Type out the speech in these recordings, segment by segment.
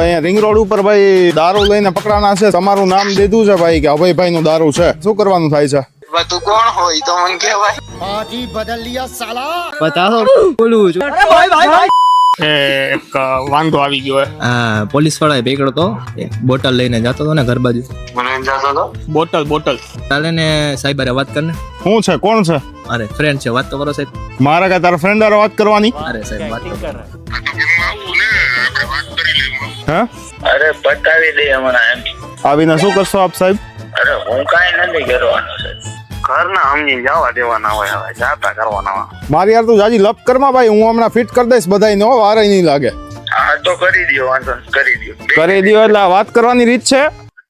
અહીંયા ring road ઉપર ભાઈ દારૂ લઈને પકડાના છે. તમારું નામ દીધું છે ભાઈ કે અભયભાઈ નું દારૂ છે. શું કરવાનું થાય છે? તું કોણ હોય તો મને કહેવાય. બતાવો. બોલું છું. એક વાંધો આવી ગયો હા. પોલીસવાળા પકડો તો. બોટલ લઈને જતો હતો ને ઘર બાજુ. મને જતો તો બોટલ બોટલ. ચાલે ને સાહેબ હારે વાત કરને. શું છે? કોણ છે? અરે ફ્રેન્ડ છે. વાત તો કરો સાહેબ. મારા કા તારા ફ્રેન્ડ વાત કરવાની? અરે સાહેબ વાત કરો હે? અરે પતાવી દે હમણાં એમ. આવીને શું કરશો આપ સાહેબ? અરે હું કાંઈ નથી કરવાનો છે ઘરના સમજી જવા દેવાના હોય હવે જાતા કરવાના હોય. મારી યાર તું જાજી લપ કરમાં ભાઈ હું હમણાં ફિટ કરી દઈશ બધાય નો વારે નહીં લાગે. હા તો કરી દો વાંધો નહીં, કરી દો કરી દો એટલે આ વાત કરવાની રીત છે?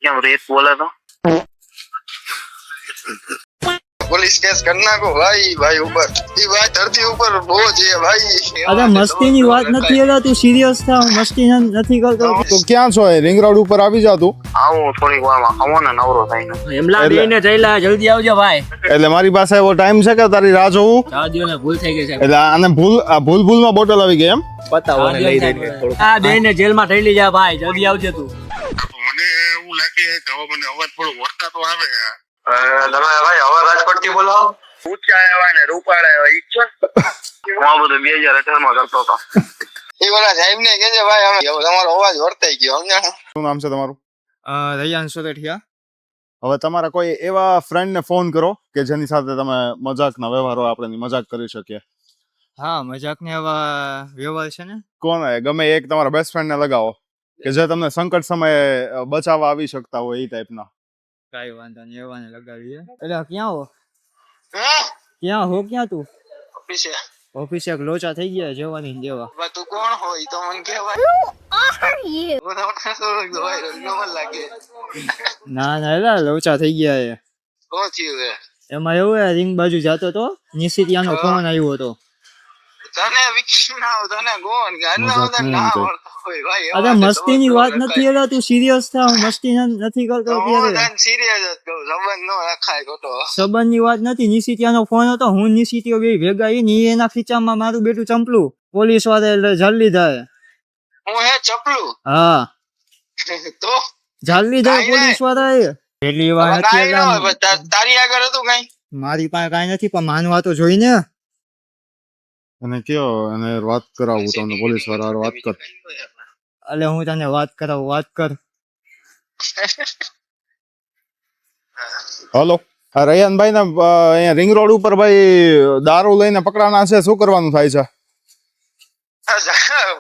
કેમ રીત બોલે તો? પોલીસ કેસ કરી નાખો. ભાઈ ભાઈ ઉપર. ઈ ભાઈ ધરતી ઉપર બહુ છે ભાઈ અરે મસ્તીની વાત નથી એટલે તું સિરિયસ થા મસ્તી નથી કરતો. તો ક્યાં છો એ? રિંગ રોડ ઉપર આવી જા તું? આવો થોડીક વારમાં આવો. ને નવરો થઈને. એમલા બેને જઈલા જલ્દી આવજો ભાઈ. એટલે મારી પાસે એવો ટાઈમ છે કે તારી રાહ જોઉં? રાજીવ ને ભૂલ થઈ ગઈ છે. એટલે આને ભૂલ આ ભૂલ ભૂલમાં બોટલ આવી ગઈ એમ? બતાવો ને લઈ જઈને થોડું આ બેન ને જેલમાં ઠેલી જા ભાઈ જલ્દી આવજે તું. મને એવું લાગે કે હવે મને અવાજ થોડો વળતા તો આવે. તમે ભાઈ હવે રાજકોટથી બોલો. ઊંચા આવ્યા ને રૂપાળા આવ્યા ઈ હું બધું બે હજાર અઢારમાં કરતો હતો. એ બધા સાહેબ ને કે છે ભાઈ અમે હવે તમારો અવાજ વર્તાઈ ગયો સમજાણો? શું નામ છે તમારું? રૈયાન સોરઠિયા હવે તમારા કોઈ એવા ફ્રેન્ડ ને ફોન કરો કે જેની સાથે તમે મજાકના વ્યવહારો આપણે મજાક કરી શકીએ. હા મજાક ને એવા વ્યવહાર છે ને? કોણ ગમે એક તમારા બેસ્ટ ફ્રેન્ડ ને લગાવો કે જે તમને સંકટ સમયે બચાવવા આવી શકતા હોય એ ટાઈપના કઈ વાંધો નહીં એવાને લગાવીએ એટલે ક્યાં હો? ક્યાં હો? ક્યાં તું? ઓફિસે. ઓફિસે એક લોચા થઈ ગયા જવાની ને તું કોણ હોય તો મને કહેવાય. ના ના એલા લોચા થઈ ગયા એ. એમાં એવું રિંગ બાજુ જતો તો નિશિતિયાનો ફોન આવ્યો હતો. તને વિક્ષનાવ તને ગોન કે આટલા મજાક બધા નહીં ના હોય ભાઈ અરે મસ્તીની વાત નથી તું સિરિયસ થા હું મસ્તી નથી કરતો ત્યારે તને સિરિયસ જ કહું સંબંધ નો રખાય ખોટો. સંબંધની વાત નથી નિશિતિયાનો ફોન હતો હું નિશિતિયો બે ભેગા ઈ ને એના ખીચામાં મારું બેટું ચંપલું પોલીસવાળા એટલે જલ્દી થાય હું હે ચપલું? હા. તો? લીધા પોલીસવાળા વાર તારી આગળ હતું કઈ? મારી પાસે કઈ નથી પણ માનવા તો જોઈ ને અને કયો? અને વાત કરાવું તમને પોલીસવાળા વાત કર. એટલે હું તને વાત કરાવું વાત કર. હલો. આ રૈયાનભાઈ ને અહીંયા રિંગ રોડ ઉપર ભાઈ દારૂ લઈને પકડાના છે શું કરવાનું થાય છે?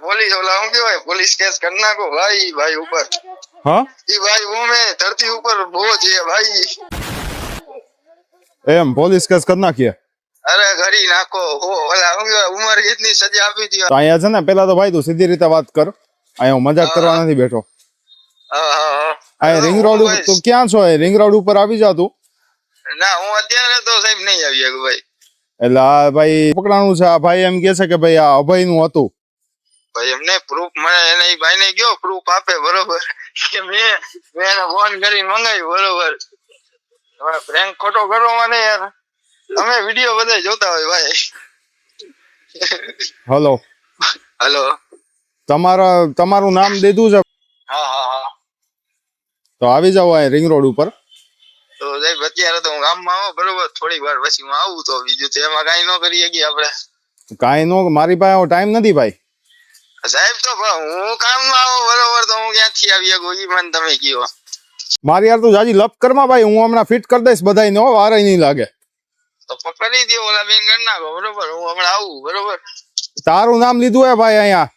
પોલીસ ઓલા શું કેવાય પોલીસ કેસ કરી નાખો ભાઈ ભાઈ ઉપર. હા? એ ભાઈ હું મેં ધરતી ઉપર બહુ છે ભાઈ. એમ પોલીસ કેસ કરી નાખીએ? અરે કરી નાખો. ઉંમર કેટલી સજા આપી દી તો અહીંયા છે ને પેલા તો ભાઈ તું સીધી રીતે વાત કર. અહીંયા હું મજાક કરવા નથી બેઠો. અહીંયા રિંગ રોડ ઉપર તું ક્યાં છો? એ રિંગ રોડ ઉપર આવી જા તું. ના હું અત્યારે તો સાહેબ નહીં આવી શકું ભાઈ. એટલે આ ભાઈ પકડાનું છે. આ ભાઈ એમ કે છે કે ભાઈ આ અભયનું હતું. ભાઈ એમને પ્રૂફ મને એને ઈ ભાઈને કયો પ્રૂફ આપે બરોબર? કે મેં મેં એને ફોન કરીને મંગાવ્યું બરોબર? પ્રેન્ક ખોટો કરવામાં મને યાર. અમે વીડિયો બધા જોતા હોય ભાઈ. હલો હલો તમારા તમારું નામ દીધું છે? હા હા હા. તો આવી જાવ અહીંયા રિંગ રોડ ઉપર. તો સાહેબ અત્યારે તો હું ગામમાં આવો બરોબર? થોડી વાર પછી હું આવું તો બીજું તો એમાં કાંઈ ન કરી શકીએ આપણે. કાંઈ નો મારી પાસે ટાઈમ નથી ભાઈ. સાહેબ તો હું કામમાં આવું બરોબર? તો હું ક્યાંથી આવી શકું? ઈ મને તમે કયો મારી યાર તું જાજી લપ કરમાં ભાઈ હું હમણાં ફિટ કરી દઈશ બધાય નો વારે નહીં લાગે. તો પકડી દે ઓલા બેન કરી નાખો બરોબર? હું હમણાં આવું બરોબર? તારું નામ લીધું હે ભાઈ અહીંયા?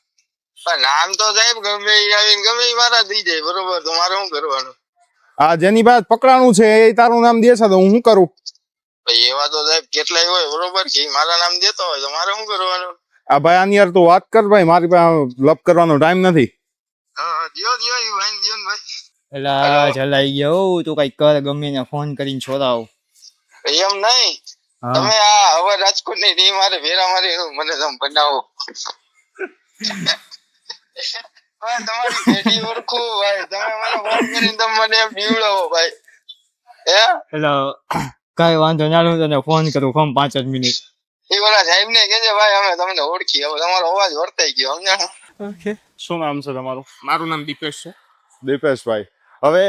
પણ નામ તો સાહેબ ગમે આવીને ગમે મારા થઈ જાય બરોબર? તો મારે શું કરવાનું? આ જેની બાદ પકડાણું છે એ તારું નામ દેશે તો હું શું કરું? ભાઈ એવા તો સાહેબ કેટલાય હોય બરોબર? કે મારા નામ દેતો હોય તો મારે શું કરવાનું? આ ભાઈ આની યાર તું વાત કર ભાઈ મારી પાસે લપ કરવાનો ટાઈમ નથી. હા દ્યો દ્યો ઈ ભાઈને ને ભાઈ. એટલે જલાઈ ગયો તું કંઈક કર ગમે ને ફોન કરીને છોડાવ. ભાઈ એમ નહીં. તમે આ હવે રાજકોટની ટીમ મારે ભેરા મારી મને તમે બનાવો. હવે તમારી પેઢી ઓળખું ભાઈ. તમે મને ફોન કરીને તમે મને એમ બીવડાવો ભાઈ. હે? કઈ વાંધો ના હું તને ફોન કરું ફોન પાંચ જ મિનિટ એ ઓલા સાહેબ ને કેજે ભાઈ અમે તમને ઓળખી હવે તમારો અવાજ વર્તાઈ ગયો સમજ્યા? શું નામ છે તમારું? મારું નામ દીપેશ છે. દીપેશભાઈ. હવે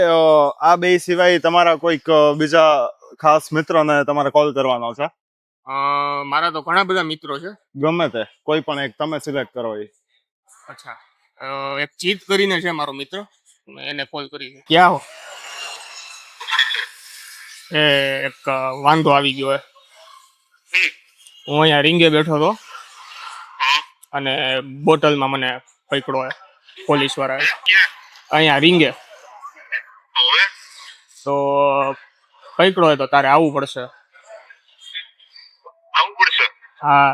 આ બે સિવાય તમારા કોઈક બીજા ખાસ મિત્રને તમારે કોલ કરવાનો છે. મારા તો ઘણા બધા મિત્રો છે. ગમે તે કોઈ પણ એક તમે સિલેક્ટ કરો એ. અચ્છા. એક જીત કરીને છે મારો મિત્ર. મેં એને કોલ કરી ક્યાં હો? એ એક વાંધો આવી ગયો હે. હું અહીંયા રીંગે બેઠો હતો. અને બોટલમાં મને પકડો હે પોલીસવાળા અહીંયા રીંગે. તો પકડો હોય તો તારે આવવું પડશે. આવું પડશે? હા.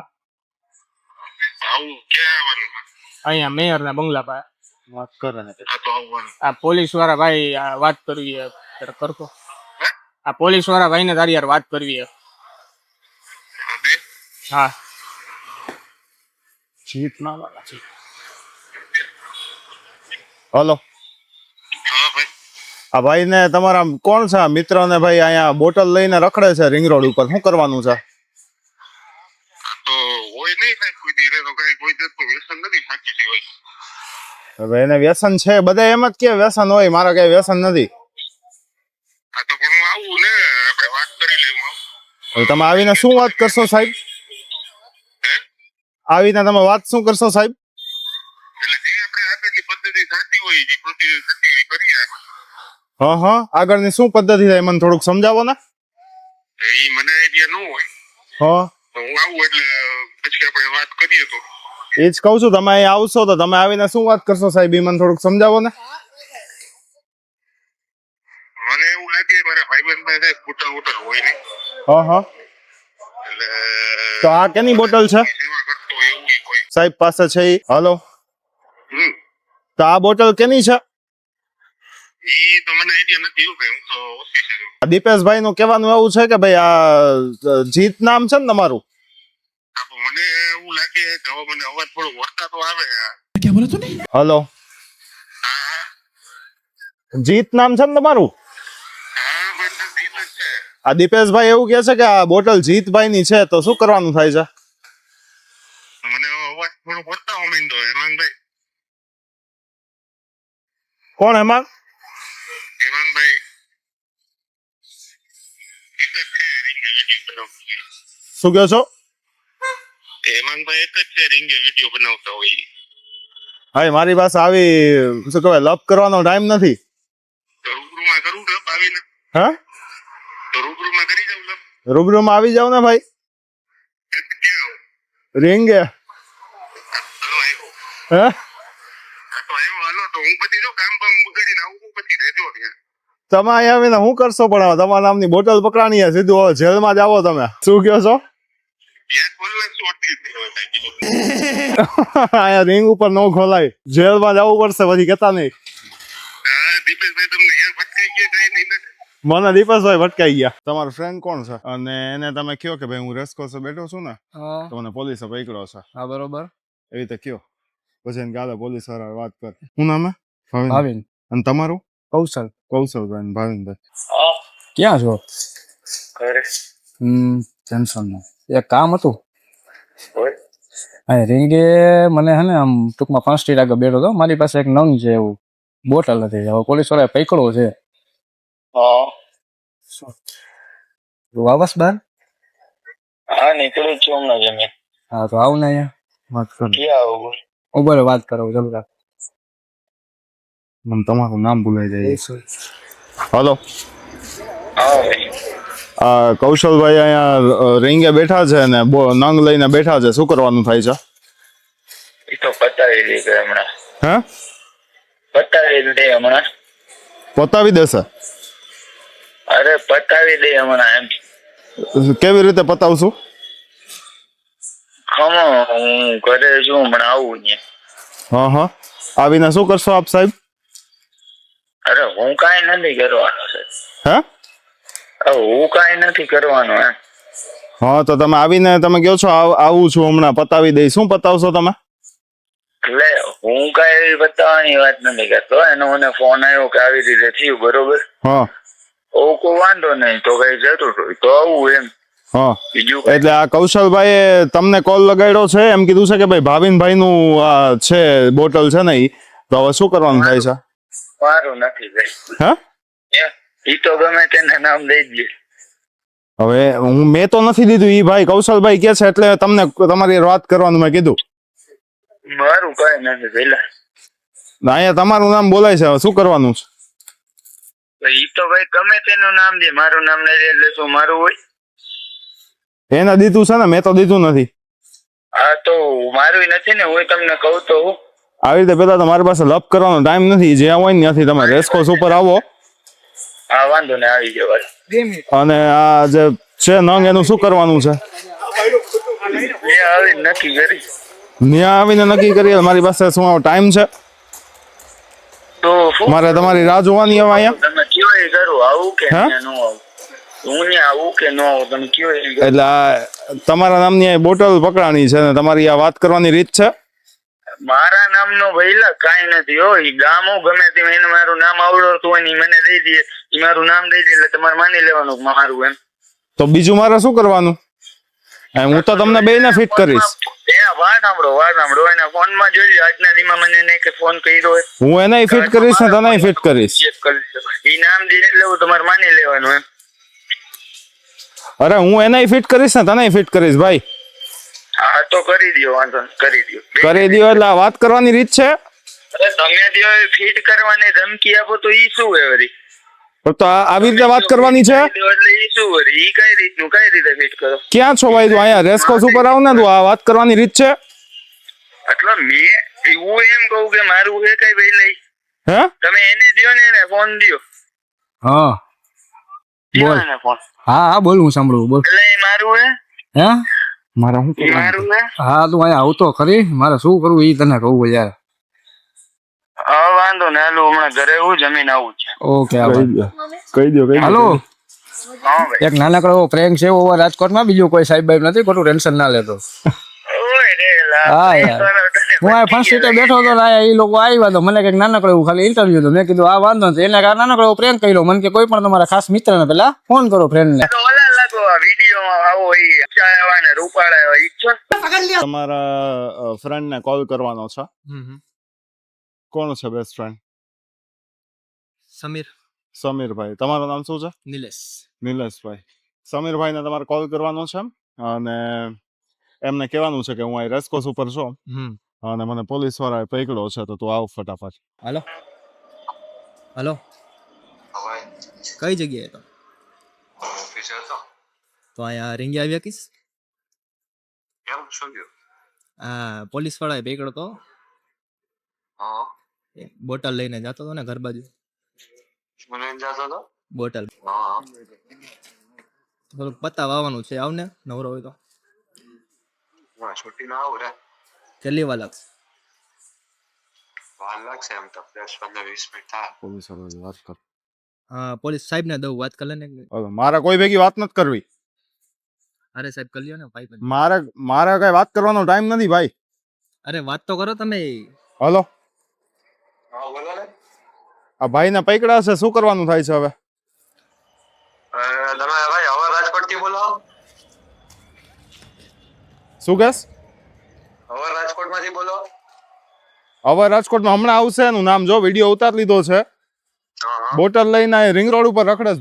આવું ક્યાં આવવાનું? અહીંયા બંગલા પાસે વાત કરે ને. આ તો આવવાનું. આ પોલીસવાળા ભાઈ આ વાત કરવી હે? કરતો આ પોલીસવાળા ભાઈને તારી યાર વાત કરવી હે હા. જીત ના વાળા હલો. ભાઈ આ ભાઈ ને તમારા કોણ છે? મિત્ર ને ભાઈ અહીંયા બોટલ લઈને રખડે છે રિંગ રોડ ઉપર. શું કરવાનું છે? હવે એને વ્યસન બધા એમ જ કે વ્યસન હોય મારા કઈ વ્યસન નથી. તમે આવીને શું વાત કરશો સાહેબ? આવીને તમે વાત શું કરશો સાહેબ? એટલે જે આપણે આગળની પદ્ધતિ થતી હોય જે હોય એ કરીએ આપણે. હા હા. આગળની શું પદ્ધતિ થાય મને થોડુંક સમજાવો ને? એ મને આઈડિયા ન હોય. હા. હું આવું એટલે પછી આપણે વાત કરીએ તો. એ જ કહું છું તમે અહીં આવશો તો તમે આવીને શું વાત કરશો સાહેબ એ મને થોડુંક સમજાવો ને? મને એવું લાગે મારા ભાઈબંધ પાસે બોટલ બોટલ હોય નહીં હા હા. એટલે તો આ કેની બોટલ છે? સાહેબ પાસે છે ઈ. હલો. તો આ બોટલ કેની છે? દીપેશભાઈ નું કહેવાનું એવું છે કે ભાઈ આ જીત નામ છે ને તમારું? મને એવું લાગે કે મને અવાજ થોડો વળતા તો આવે. હલો. જીત નામ છે ને તમારું? આ દીપેશભાઈ એવું કહે છે કે આ બોટલ જીતભાઈ ની છે તો શું કરવાનું થાય છે? મને અવાજ થોડો વળતા માંડ્યો હેમાંગભાઈ. કોણ એમાં શું કહો છો? હેમાંગભાઈ એક જ છે રીંગે વીડિયો બનાવતા હોય. હા મારી પાસે આવી શું કહેવાય લપ કરવાનો ટાઈમ નથી. રૂબરૂમાં કરું ને આવીને? હા? રૂબરૂમાં કરી જાઉં લપ? રૂબરૂમાં આવી જાવ ને ભાઈ? રીંગે? હે? હા તો આવ્યો હાલો તો હું પછી જો કામ બામ બગાડીને આવું પછી રેજો ત્યાં. તમે અહીંયા આવીને શું કરશો પણ તમારા નામની બોટલ પકડાણી સીધું હવે જેલમાં જાવો તમે. શું કહો છો. અહીંયા રિંગ ઉપર ન ખોલાય. જેલમાં જવું પડશે પછી કેતા નહીં. મને દીપેશભાઈ ભટકાઈ ગયા. તમારો ફ્રેન્ડ કોણ છે? અને એને તમે કયો કે ભાઈ હું રેસકોર્સે બેઠો છું ને તો મને પોલીસે પકડ્યો છે. હા બરોબર. એવી રીતે કયો પછી એને ગાલે પોલીસવાળા વાત કર. હું? નામે ભાવિન. અને તમારું? કૌશલ કૌશલભાઈ ભાવિનભાઈ ક્યાં છો ઘરે હમ ટેન્શન નો એક કામ હતું હા રીંગે મને હે ને આમ ટૂંકમાં પાંચ સ્ટ્રીટ આગળ બેઠો હતો મારી પાસે એક નંગ છે એવું બોટલ હતી હવે પોલીસવાળા પકડો છે આવસ બાર હા નીકળું છું હમણાં જમીન હા તો આવું ને અહીંયા વાત કરો ઊભો રહે, વાત કરો ચાલુ રાખ મને તમારું નામ ભૂલાઈ જાય હલો હા ભાઈ આ કૌશલભાઈ અહીંયા રીંગે બેઠા છે ને બો નંગ લઈને બેઠા છે શું કરવાનું થાય છે એ તો પતાવી દે હમણાં હે પતાવી દે હમણાં પતાવી દેશે અરે પતાવી દે હમણાં એમ કેવી રીતે પતાવશું ખમો હું ઘરે છું હમણાં આવું ને હા હા આવીને શું કરશો આપ સાહેબ અરે હું કાંઈ નથી કરવાનો છે હે? હું કાંઈ નથી કરવાનો એમ. હા તો તમે આવીને તમે કહો છો આવ- છું હમણાં પતાવી દઈ શું પતાવશો તમે? એટલે હું કાંઈ બતાવવાની વાત નથી કરતો. એનો મને ફોન આવ્યો કે આવી રીતે થયું બરોબર? હા. કોઈ વાંધો નહીં તો કઈ જરૂર હોય તો આવું એમ. હા. એટલે આ કૌશલભાઈએ તમને કોલ લગાડ્યો છે? એમ કીધું છે કે ભાઈ ભાવિનભાઈ નું આ છે બોટલ છે ને તો હવે શું કરવાનું થાય છે? મારું નથી ભાઈ હા? ઈ તો ગમે તેને નામ દઈ દે. હવે હું મેં તો નથી દીધું. ઈ ભાઈ કૌશલભાઈ કે છે એટલે તમને તમારી વાત કરવાનું મેં કીધું. મારું કઈ નથી પેલા ને અહીંયા તમારું નામ બોલાય છે. હવે શું કરવાનું છે? ઈ તો ભાઈ ગમે તેનું નામ દે. મારું નામ નહીં એટલે શું મારું હોય? એને દીધું છે ને મેં તો દીધું નથી. હા તો મારું નથી ને. હું તમને કહું તો હું. આવી રીતે પેલા તમારી પાસે લપ કરવાનો ટાઈમ નથી. જ્યાં હોય ને ત્યાંથી તમે રેસકોર્સ ઉપર આવો. હા વાંધો ને આવી ગયો અને આ જે છે નંગ એનું શું કરવાનું છે? ત્યાં આવીને નક્કી કરીએ મારી પાસે શું ટાઈમ છે? મારે તમારી રાહ જોવાની હવે અહીંયા. એટલે તમારા નામની આ બોટલ પકડાની છે ને તમારી આ વાત કરવાની રીત છે? મારા નામનો ભઈલા કાઈ નથી હો. ઈ ગામો ગમે તેમ એને મારું નામ આવડતું હોય ને મને દઈ દે. ઈ મારું નામ દઈ દે એટલે તમારે માની લેવાનું મારું એમ. તો બીજું મારે શું કરવાનું? હું તો તમને બેયને ફિટ કરીશ. એ વાત સાંભળો વાત સાંભળો. એના ફોનમાં જોઈ લ્યો. આજના દીમાં મને એને કે ફોન કર્યો હું એને ફિટ કરીશ ને તને ફિટ કરીશ. ઈ નામ દે એટલે હું તમારે માની લેવાનું એમ. અરે હું એને ફિટ કરીશ ને તને ફિટ કરીશ ભાઈ. હા તો કરી દો વાંધો નહીં, કરી દો કરી દો એટલે આ વાત કરવાની રીત છે? અરે તમે જો ફિટ કરવાની ધમકી આપો તો ઈ શું હે વળી? તો આવી રીતે વાત કરવાની છે? એટલે ઈ શું વળી? ઈ કઈ રીતનું કઈ રીતે ફિટ કરો? ક્યાં છો ભાઈ તું? અહીંયા રેસકોર્સ ઉપર આવ ને તું આ વાત કરવાની રીત છે? એટલે મેં હું એમ કહું કે મારું હે કઈ ભાઈ લઈ હે? તમે એને દયો ને એને ફોન દ્યો. હા. બોલ. ફોન હા હા બોલ હું સાંભળું બોલ. એટલે મારું હે હે? મારા શું એ હા તું અહીંયા આવતો ખરી. મારે શું કરવું એ તને કહું યાર. હા વાંધો ને. હાલો હમણાં ઘરે હું જમીન આવું છે. ઓકે કહી દો કહી હાલો. એક નાનકડો એવો છે એવો રાજકોટમાં બીજું કોઈ સાહેબ બાઈબ નથી ખોટું ટેન્શન ના લેતો. ઓય રે લા. હા યાર. હું આ ફર્સ્ટ સીટે બેઠો હતો ને એ લોકો આવ્યા તો મને કંઈક નાનકડો એવું ખાલી ઇન્ટરવ્યુ તો મેં કીધું આ વાંધો નથી. એને નાનકડો પ્રેમ કર્યો. મને કે કોઈ પણ તમારા ખાસ મિત્રને પેલા ફોન કરો ફ્રેન્ડને ને તમારા ફ્રેન્ડ ને કોલ કરવાનો છે. કોણ છે બેસ્ટ ફ્રેન્ડ સમીર. સમીરભાઈ. તમારું નામ શું છે? નિલેશ. નિલેશભાઈ. સમીરભાઈને તમારે કોલ કરવાનો છે અને એમને કહેવાનું છે કે હું અહીં રેસકોર્સ ઉપર છું. હમ. અને મને પોલીસ વાળાએ પકડ્યો છે તો તું આવ ફટાફટ. હાલો. હાલો. કઈ જગ્યાએ તો ઓફિસે હતો. તો અહીંયા રીંગી આવી શકીશ કેમ છો ગયું આ પોલીસ વાળાએ પકડ્યો તો હા એ બોટલ લઈને જતો હતો ને ઘર બાજુ મને જતો હતો બોટલ હા થોડુંક પત્તા વાવવાનું છે આવને નવરો હોય તો હા છોટી ના આવું રે કેટલી વાર લાગશે વાર લાગશે એમ તો દસ પંદર વીસ મિનિટ થાય પોલીસ વાળાની વાત કર હા પોલીસ સાહેબને દઉં વાત કરે ને મારા મારે કોઈ ભેગી વાત નથી કરવી અરે સાહેબ કરી ને ભાઈ મારે મારે કઈ વાત કરવાનો ટાઈમ નથી ભાઈ. અરે વાત તો કરો તમે. હલો. આ ભાઈ ને. પૈકડા છે શું કરવાનું થાય છે હવે? તમે ભાઈ હવે રાજકોટથી બોલો. શું કેસ? હવે રાજકોટમાંથી બોલો. હવે રાજકોટમાં હમણાં આવશે એનું નામ. જો વીડિયો ઉતાર લીધો છે. બોટલ લઈને રિંગ રોડ ઉપર રખડે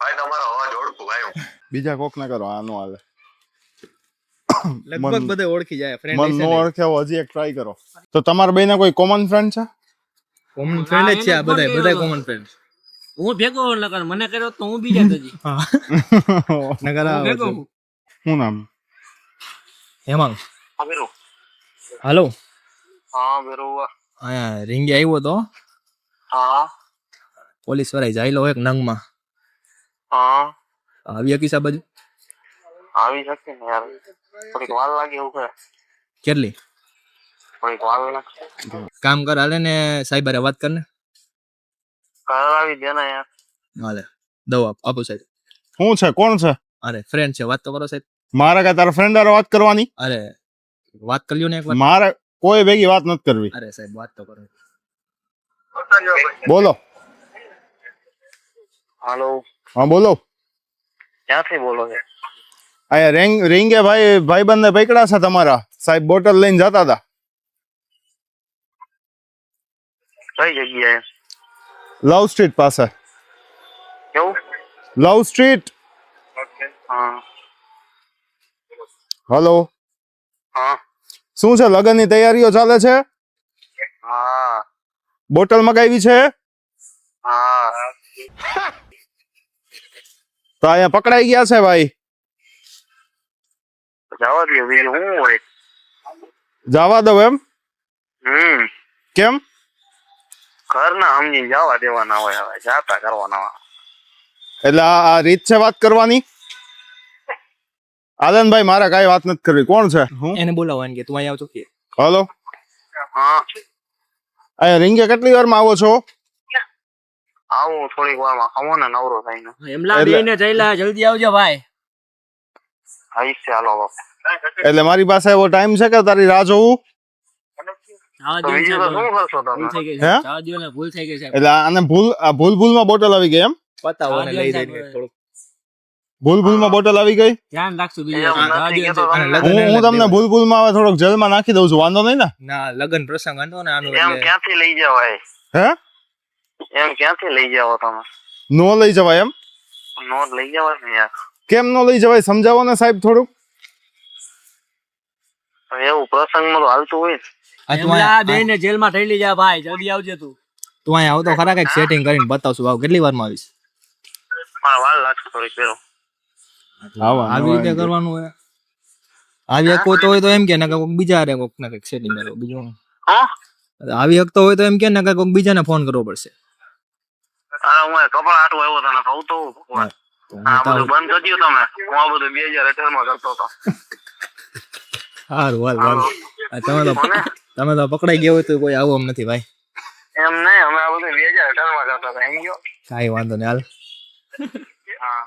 ભાઈ તમારો અવાજ ઓળખું ભાઈ હું બીજા કોક ના કરો આનો હાલે. લગભગ બધે ઓળખી જાય ફ્રેન્ડ મન નો ઓળખ્યા હજી એક ટ્રાય કરો. તો તમારા બેને કોઈ કોમન ફ્રેન્ડ છે? કોમન ફ્રેન્ડ જ છે આ બધા બધા કોમન ફ્રેન્ડ હું ભેગો નકર મને કર્યો તો હું બીજા તજી. નગર હું ભેગો હું. નામ? હેમાંગ. હાલો. હા બેરો હા રીંગી આવ્યો તો. હા. પોલીસવાળા જાયલો એક નંગમાં. હા. આવી શકીશ સાહેબ આવી શકે ને યાર. થોડીક વાર લાગે એવું કરે કેટલી? થોડીક વાર લાગશે. કામ કર હાલે ને સાહેબ અરે વાત કર ને કરાવી દે ને યાર. હાલે દઉં આપ આપો સાહેબ. શું છે? કોણ છે? અરે ફ્રેન્ડ છે વાત તો કરો સાહેબ. મારા કા તારા ફ્રેન્ડ વાત કરવાની? અરે વાત કરી લ્યો ને એક વાર મારે કોઈ ભેગી વાત નથી કરવી. અરે સાહેબ વાત તો કરો. બોલો. હાલો. હા બોલો. ક્યાંથી બોલો છો અહીંયા રેંગ રેંગે ભાઈ ભાઈબંધને પકડ્યા છે તમારા. સાહેબ બોટલ લઈને જતા હતા. કઈ જગ્યાએ? લવ સ્ટ્રીટ પાસે. કેવું? Love street. હા. હલો. હા. શું છે લગનની તૈયારીઓ ચાલે છે? હા. બોટલ મગાવી છે? હા. તો અહીંયા પકડાઈ ગયા છે ભાઈ? જવા દે બીજું શું હોય? જવા દો એમ? હમ. કેમ? ઘરના સમજી જવા દેવાના હોય હવે જાતા કરવાના હોય. એટલે આ રીત છે વાત કરવાની? આનંદભાઈ મારે કઈ વાત નથી કરવી. કોણ છે? હું? એને બોલાવો એને કે તું અહીંયા આવજો. કે હલો? હા. અહીંયા રીંગે કેટલી વારમાં આવો છો? આવું થોડીક વારમાં આવો ને નવરો થઈને. એમલા બેને જઈલા જલ્દી આવજો ભાઈ. આવીશ છે હાલો બાપા એટલે મારી પાસે એવો ટાઈમ છે કે તારી રાહ કરશો ભૂલ ભૂલ થઈ ગઈ છે. એટલે આને ભૂલ આ ભૂલ ભૂલમાં બોટલ આવી ગઈ? એમ પતાવો અને હા, ભૂલ ધ્યાન રાખશું તમને. હું હું તમને ભૂલ ભૂલમાં હવે થોડોક જેલમાં નાખી દઉં છું વાંધો નહીં ને? ના લગન પ્રસંગ હતો ને આનું ક્યાંથી લઈ જવાય? હે? એમ ક્યાંથી લઈ જાવ તમે? નો લઈ જવાય એમ? નો લઈ જવાય ને યાર. કેમ નો લઈ જવાય? સમજાવો ને સાહેબ થોડુંક. હવે એવું પ્રસંગમાં તો હાલતું હોય ને. આ તું એમલા અહીંયા જેલમાં થયેલી જા ભાઈ જલ્દી આવજે તું. તું અહીં આવતો ખરા કંઈક સેટિંગ કરીને બતાવશું. ભાવ કેટલી વારમાં આવીશ? મારે લાગશે થોડીક આવી રીતે કરવાનું હોય. આવી હકવો તો હોય તો એમ કે ને કોઈક બીજા હારે કોઈક ને કંઈક સેટિંગ કરો બીજું. હા? આવી હકતો હોય તો એમ કે ને કોઈક બીજાને ફોન કરવો પડશે. હું કપડા આટું આવ્યો તને કહું તો આ બધું બંધ કરી તમે. હું આ બધું બે હજાર અઢારમાં કરતો હતો. સારું હાલ તમે તો તમે તો પકડાઈ ગયો તો કોઈ આવું નથી ભાઈ. એમ નહીં અમે આ બધું બે હજાર અઢારમાં કરતા હતા. ગયો. કાંઈ વાંધો નહીં હાલ. હા.